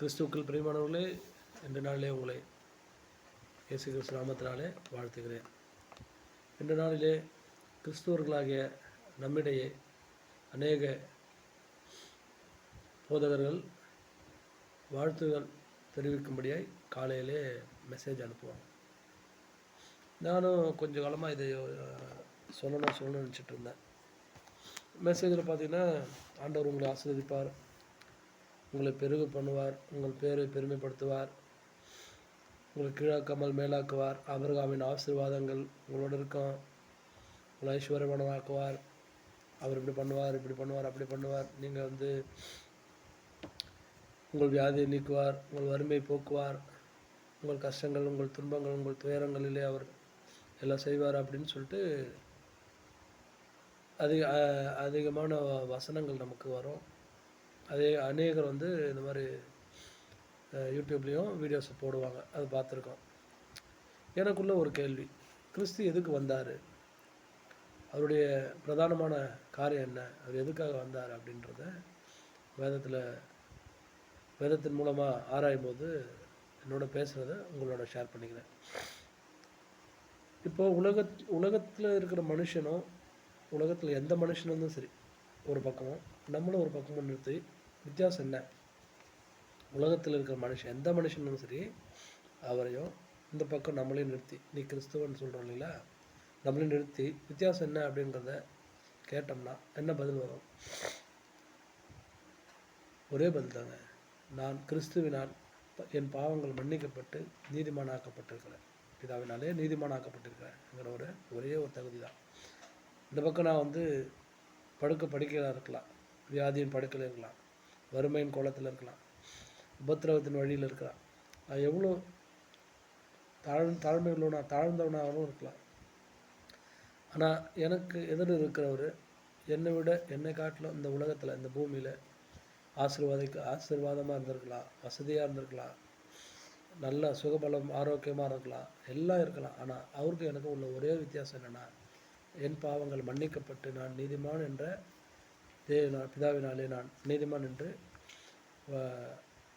கிறிஸ்துக்கள் பிரியமானவர்களே இன்று நாளிலே உங்களை இயேசு கிறிஸ்து நாமத்தினாலே வாழ்த்துகிறேன். இன்று நாளிலே கிறிஸ்துவர்களாகிய நம்மிடையே அநேக போதகர்கள் வாழ்த்துகள் தெரிவிக்கும்படியாய் காலையிலே மெசேஜ் அனுப்புவாங்க. நானும் கொஞ்ச காலமாக இதை சொல்லணும் சொல்லணும்னு நினச்சிட்டு இருந்தேன். மெசேஜில் பார்த்தீங்கன்னா ஆண்டவர் உங்களை ஆசீர்வதிப்பார். உங்களை பெருகு பண்ணுவார் உங்கள் பேரை பெருமைப்படுத்துவார் உங்களை கீழாக்காமல் மேலாக்குவார். அபர்காமின் ஆசீர்வாதங்கள் உங்களோட இருக்கும். உங்களை ஐஸ்வர்யமானவாக்குவார் அவர் இப்படி பண்ணுவார் இப்படி பண்ணுவார் அப்படி பண்ணுவார். நீங்கள் வந்து உங்கள் வியாதியை நீக்குவார் உங்கள் வறுமையை போக்குவார். உங்கள் கஷ்டங்கள் உங்கள் துன்பங்கள் உங்கள் துயரங்களிலே அவர் எல்லாம் செய்வார் அப்படின்னு சொல்லிட்டு அதிக அதிகமான வ- வசனங்கள் நமக்கு வரும். அதே அநேகர் வந்து இந்த மாதிரி யூடியூப்லேயும் வீடியோஸ் போடுவாங்க. அது பார்த்துருக்கோம். எனக்குள்ள ஒரு கேள்வி. கிறிஸ்து எதுக்கு வந்தார்? அவருடைய பிரதானமான காரியம் என்ன? அவர் எதுக்காக வந்தார் அப்படின்றத வேதத்தில் வேதத்தின் மூலமாக ஆராயும் போது என்னோட பேசுகிறத உங்களோட ஷேர் பண்ணிக்கிறேன். இப்போ உலக உலகத்தில் இருக்கிற மனுஷனும் உலகத்தில் எந்த மனுஷனும் சரி ஒரு பக்கமும் நம்மளும் ஒரு பக்கமும் நிறுத்தி வித்தியாசம் என்ன? உலகத்தில் இருக்கிற மனுஷன் எந்த மனுஷனும் சரி அவரையும் இந்த பக்கம் நம்மளையும் நிறுத்தி நீ கிறிஸ்துவன் சொல்கிறோம் இல்லைங்களா? நம்மளையும் நிறுத்தி வித்தியாசம் என்ன அப்படிங்கிறத கேட்டோம்னா என்ன பதில் வரும்? ஒரே பதில் தாங்க. நான் கிறிஸ்துவினால் என் பாவங்கள் மன்னிக்கப்பட்டு நீதிமானாக்கப்பட்டிருக்கிறேன். பிதாவினாலே நீதிமானாக்கப்பட்டிருக்கிறேன்ங்கிற ஒரு ஒரே ஒரு தகுதி தான். இந்த பக்கம் நான் வந்து படுக்க படுக்கையில் இருக்கலாம். வியாதியின் படுக்கையில் இருக்கலாம். வறுமையின் கோலத்தில் இருக்கலாம். உபத்திரவத்தின் வழியில் இருக்கலாம். நான் எவ்வளோ தாழ் தாழ்மை உள்ளவனா தாழ்ந்தவனாகவும் இருக்கலாம். ஆனால் எனக்கு எதிர் இருக்கிறவர் என்னை விட என்னை காட்டிலும் இந்த உலகத்தில் இந்த பூமியில் ஆசீர்வாதிக்க ஆசீர்வாதமாக இருந்திருக்கலாம். வசதியாக இருந்திருக்கலாம். நல்ல சுகபலம் ஆரோக்கியமாக இருக்கலாம். எல்லாம் இருக்கலாம். ஆனால் அவருக்கு எனக்கு உள்ள ஒரே வித்தியாசம் என்னென்னா என் பாவங்கள் மன்னிக்கப்பட்டு நான் நீதிமான் என்ற தேவனால் பிதாவினாலே நான் நீதிமான் என்று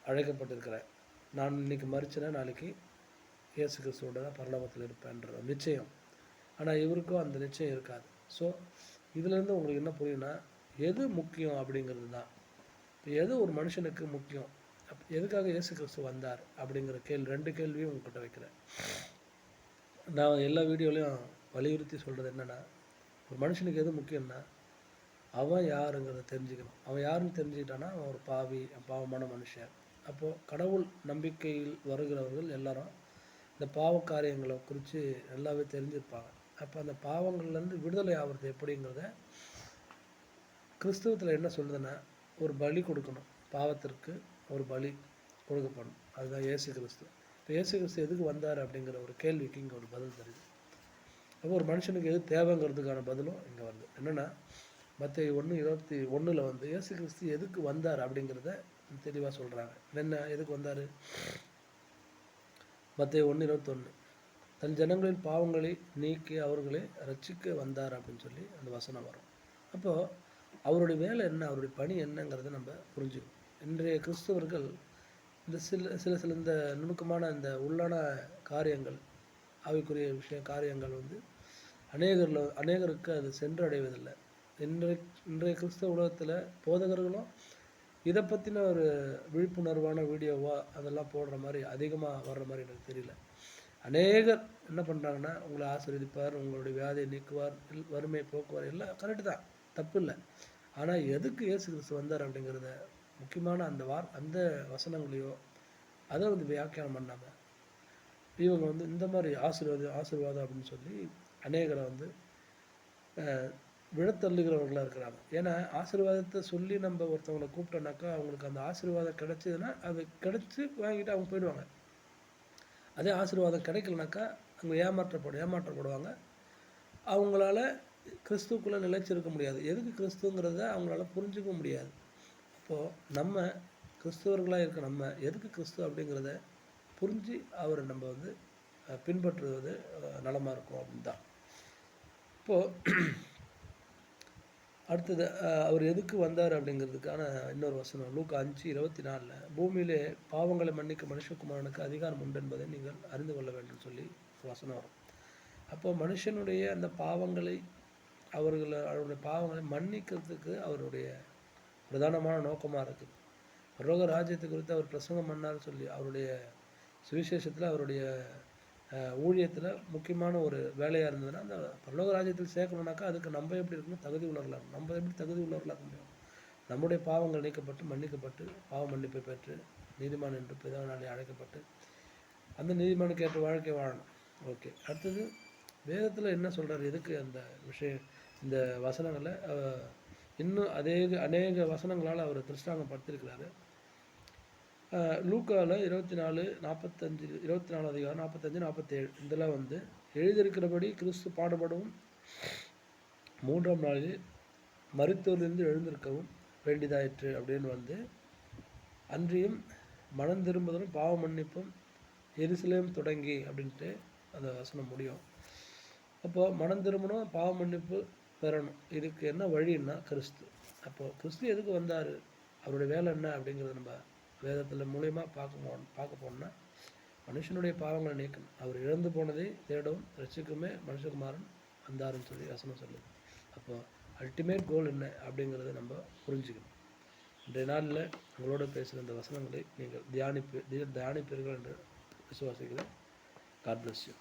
அழைக்கப்பட்டிருக்கிறேன். நான் இன்னைக்கு மறிச்சேன்னா நாளைக்கு இயேசு கிறிஸ்துவோட தான் பரலோகத்தில் இருப்பேன்ற நிச்சயம். ஆனால் இவருக்கும் அந்த நிச்சயம் இருக்காது. ஸோ இதுலேருந்து உங்களுக்கு என்ன புரியும்னா எது முக்கியம் அப்படிங்கிறது தான். எது ஒரு மனுஷனுக்கு முக்கியம்? அப்ப எதுக்காக இயேசு கிறிஸ்து வந்தார் அப்படிங்கிற கேள்வி ரெண்டு கேள்வியும் உங்கள்கிட்ட வைக்கிறேன். நான் எல்லா வீடியோலையும் வலியுறுத்தி சொல்கிறது என்னென்னா ஒரு மனுஷனுக்கு எது முக்கியம்னா அவன் யாருங்கிறத தெரிஞ்சுக்கணும். அவன் யாருன்னு தெரிஞ்சுக்கிட்டான்னா அவன் ஒரு பாவி பாவமான மனுஷன். அப்போது கடவுள் நம்பிக்கையில் வருகிறவர்கள் எல்லாரும் இந்த பாவ காரியங்களை குறித்து நல்லாவே தெரிஞ்சிருப்பாங்க. அப்போ அந்த பாவங்கள்லேருந்து விடுதலை ஆகிறது எப்படிங்கிறத கிறிஸ்துவத்தில் என்ன சொல்லுதுன்னா ஒரு பலி கொடுக்கணும். பாவத்திற்கு ஒரு பலி கொடுக்கப்படும் அதுதான் இயேசு கிறிஸ்து. இப்போ இயேசு கிறிஸ்து எதுக்கு வந்தார் அப்படிங்கிற ஒரு கேள்விக்கு இங்கே ஒரு பதில் தருது அப்போ ஒரு மனுஷனுக்கு எது தேவைங்கிறதுக்கான பதிலும் இங்கே வருது என்னென்னா மற்ற ஒன்று இருபத்தி ஒன்றில் வந்து இயேசு கிறிஸ்து எதுக்கு வந்தார் அப்படிங்கிறத தெளிவாக சொல்கிறாங்க என்ன எதுக்கு வந்தார்? மற்ற ஒன்று இருபத்தொன்று தன் ஜனங்களின் பாவங்களை நீக்கி அவர்களை ரட்சிக்க வந்தார் அப்படின்னு சொல்லி அந்த வசனம் வரும். அப்போது அவருடைய வேலை என்ன? அவருடைய பணி என்னங்கிறத நம்ம புரிஞ்சுக்கணும். இன்றைய கிறிஸ்தவர்கள் இந்த சில சில சில இந்த நுணுக்கமான இந்த உள்ளான காரியங்கள் அவைக்குரிய விஷய காரியங்கள் வந்து அநேகரில் அநேகருக்கு அது சென்றடைவதில்லை. இன்றைய இன்றைய கிறிஸ்தவ உலகத்தில் போதகர்களும் இதை பற்றின ஒரு விழிப்புணர்வான வீடியோவாக அதெல்லாம் போடுற மாதிரி அதிகமாக வர்ற மாதிரி எனக்கு தெரியல. அநேகர் என்ன பண்ணுறாங்கன்னா உங்களை ஆசீர்வதிப்பார் உங்களுடைய வியாதியை நீக்குவார் வறுமை போக்குவார் எல்லாம் கரெக்டு தான். தப்பு இல்லை. ஆனால் எதுக்கு இயேசு கிறிஸ்து வந்தார் அப்படிங்கிறத முக்கியமான அந்த வார் அந்த வசனங்களையோ அதை வந்து வியாக்கியானம் பண்ணாமல் இவங்க வந்து இந்த மாதிரி ஆசீர்வாதம் ஆசீர்வாதம் அப்படின்னு சொல்லி அநேகரை வந்து விழத்தள்ளுகிறவர்களாக இருக்கிறாங்க. ஏன்னா ஆசீர்வாதத்தை சொல்லி நம்ம ஒருத்தவங்களை கூப்பிட்டோம்னாக்கா அவங்களுக்கு அந்த ஆசீர்வாதம் கிடைச்சதுன்னா அது கிடைச்சி வாங்கிட்டு அவங்க போயிடுவாங்க. அதே ஆசீர்வாதம் கிடைக்கலனாக்கா அவங்க ஏமாற்றப்படும் ஏமாற்றப்படுவாங்க. அவங்களால கிறிஸ்துக்குள்ளே நிலைச்சிருக்க முடியாது. எதுக்கு கிறிஸ்துங்கிறத அவங்களால புரிஞ்சுக்க முடியாது. அப்போது நம்ம கிறிஸ்துவர்களாக இருக்க நம்ம எதுக்கு கிறிஸ்து அப்படிங்கிறத புரிஞ்சு அவரை நம்ம வந்து பின்பற்றுவது நலமாக இருக்கும் அப்படின்னு தான் இப்போது அடுத்தது அவர் எதுக்கு வந்தார் அப்படிங்கிறதுக்கான இன்னொரு வசனம் லூக்கு அஞ்சு இருபத்தி நாலில் பூமியிலே பாவங்களை மன்னிக்க மனுஷகுமாரனுக்கு அதிகாரம் உண்டு என்பதை நீங்கள் அறிந்து கொள்ள வேண்டும் சொல்லி வசனம் வரும். அப்போ மனுஷனுடைய அந்த பாவங்களை அவர்களை அவருடைய பாவங்களை மன்னிக்கிறதுக்கு அவருடைய பிரதானமான நோக்கமாக இருக்குது. ரோக ராஜ்யத்தை குறித்து அவர் பிரசங்கம் பண்ணார் சொல்லி அவருடைய சுவிசேஷத்தில் அவருடைய ஊழியத்தில் முக்கியமான ஒரு வேலையாக இருந்ததுன்னா அந்த பரலோக ராஜ்யத்தில் சேர்க்கணுன்னாக்கா அதுக்கு நம்ம எப்படி இருக்கணும்? தகுதி உள்ளவர்களாக நம்ம எப்படி தகுதி உள்ளவர்களாக முடியும்? நம்முடைய பாவங்கள் நீக்கப்பட்டு மன்னிக்கப்பட்டு பாவ மன்னிப்பை பெற்று நீதிமான் என்று பிதாவினாலே அழைக்கப்பட்டு அந்த நீதிமானுக்கு ஏற்ற வாழ்க்கை வாழணும். ஓகே. அடுத்தது வேதத்தில் என்ன சொல்கிறார் எதுக்கு அந்த விஷயம் இந்த வசனங்களை? இன்னும் அதே அநேக வசனங்களால் அவர் திருஷ்டாங்கப்படுத்தியிருக்கிறாரு. லூக்காவில் இருபத்தி நாலு நாற்பத்தஞ்சு இருபத்தி நாலு அதிகாரம் நாற்பத்தஞ்சு நாற்பத்தேழு இதில் வந்து எழுதியிருக்கிறபடி கிறிஸ்து பாடுபடவும் மூன்றாம் நாளில் மருத்துவரிலிருந்து எழுந்திருக்கவும் வேண்டியதாயிற்று அப்படின்னு வந்து அன்றியும் மனம் திரும்புதலும் பாவ மன்னிப்பும் எருசலேம் தொடங்கி அப்படின்ட்டு அந்த வசனம் முடியும். அப்போது மனம் திரும்பணும் பாவ மன்னிப்பு பெறணும். இதுக்கு என்ன வழின்னா கிறிஸ்து. அப்போது கிறிஸ்து எதுக்கு வந்தார்? அவருடைய வேலை என்ன அப்படிங்கிறத நம்ம வேதத்தில் மூலயமா பார்க்க போ பார்க்க போனோம்னா மனுஷனுடைய பாவங்களை நீக்கணும். அவர் இழந்து போனதை தேடவும் ரசிக்குமே மனுஷகுமாரன் வந்தாருன்னு சொல்லி வசனம் சொல்லுது. அப்போ அல்டிமேட் கோல் என்ன அப்படிங்கிறத நம்ம புரிஞ்சுக்கணும். இன்றைய நாளில் உங்களோட பேசுகிற இந்த வசனங்களை நீங்கள் தியானிப்பு தியானிப்பீர்கள் என்று விசுவாசிக்கிறேன். God bless you